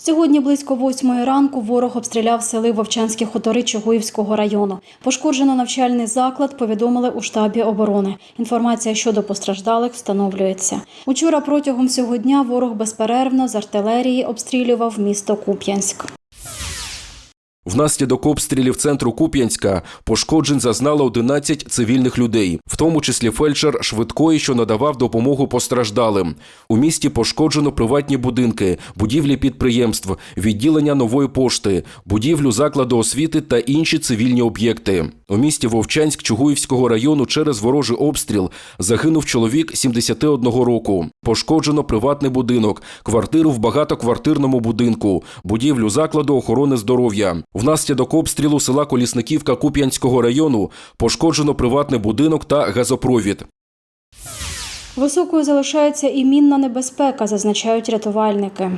Сьогодні близько восьмої ранку ворог обстріляв сели Вовчанські хутори Чугуївського району. Пошкоджено навчальний заклад, повідомили у штабі оборони. Інформація щодо постраждалих встановлюється. Учора протягом всього дня ворог безперервно з артилерії обстрілював місто Куп'янськ. Внаслідок обстрілів центру Куп'янська пошкоджень зазнало 11 цивільних людей, в тому числі фельдшер швидкої, що надавав допомогу постраждалим. У місті пошкоджено приватні будинки, будівлі підприємств, відділення нової пошти, будівлю закладу освіти та інші цивільні об'єкти. У місті Вовчанськ Чугуївського району через ворожий обстріл загинув чоловік 71 року. Пошкоджено приватний будинок, квартиру в багатоквартирному будинку, будівлю закладу охорони здоров'я. Внаслідок обстрілу села Колісниківка Куп'янського району пошкоджено приватний будинок та газопровід. Високою залишається і мінна небезпека, зазначають рятувальники.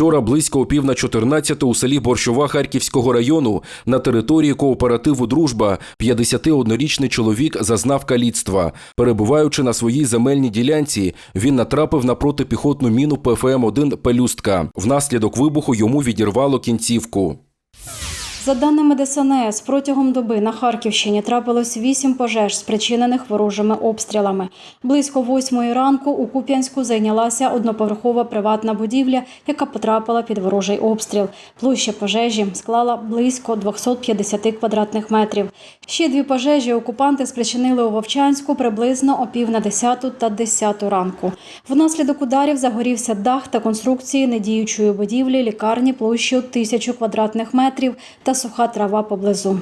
Вчора близько опів на 14 у селі Борщова Харківського району на території кооперативу Дружба 51-річний чоловік зазнав каліцтва. Перебуваючи на своїй земельній ділянці, він натрапив на протипіхотну міну ПФМ-1 Пелюстка. Внаслідок вибуху йому відірвало кінцівку. За даними ДСНС, протягом доби на Харківщині трапилось вісім пожеж, спричинених ворожими обстрілами. Близько восьмої ранку у Куп'янську зайнялася одноповерхова приватна будівля, яка потрапила під ворожий обстріл. Площа пожежі склала близько 250 квадратних метрів. Ще дві пожежі окупанти спричинили у Вовчанську приблизно о пів на десяту та десяту ранку. Внаслідок ударів загорівся дах та конструкції недіючої будівлі лікарні площею тисячу квадратних метрів та суха трава поблизу.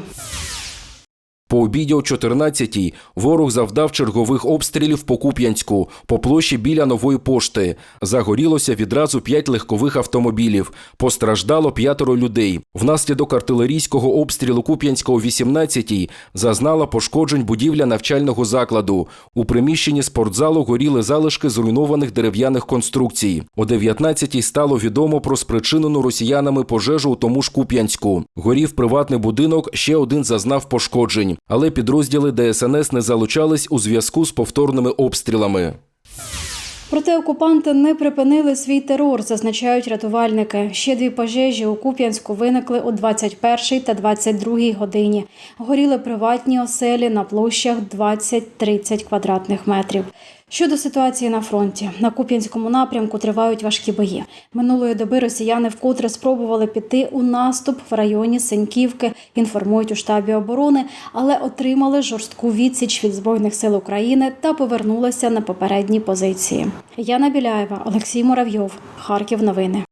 По обіді о 14-й ворог завдав чергових обстрілів по Куп'янську, по площі біля нової пошти. Загорілося відразу п'ять легкових автомобілів. Постраждало п'ятеро людей. Внаслідок артилерійського обстрілу Куп'янська о 18-й зазнала пошкоджень будівля навчального закладу. У приміщенні спортзалу горіли залишки зруйнованих дерев'яних конструкцій. О 19-й стало відомо про спричинену росіянами пожежу у тому ж Куп'янську. Горів приватний будинок, ще один зазнав пошкоджень. Але підрозділи ДСНС не залучались у зв'язку з повторними обстрілами. Проте окупанти не припинили свій терор, зазначають рятувальники. Ще дві пожежі у Куп'янську виникли о 21 та 22 годині. Горіли приватні оселі на площах 20-30 квадратних метрів. Щодо ситуації на фронті, на Куп'янському напрямку тривають важкі бої. Минулої доби росіяни вкотре спробували піти у наступ в районі Сеньківки, інформують у штабі оборони, але отримали жорстку відсіч від збройних сил України та повернулися на попередні позиції. Яна Біляєва, Олексій Муравйов, Харків. Новини.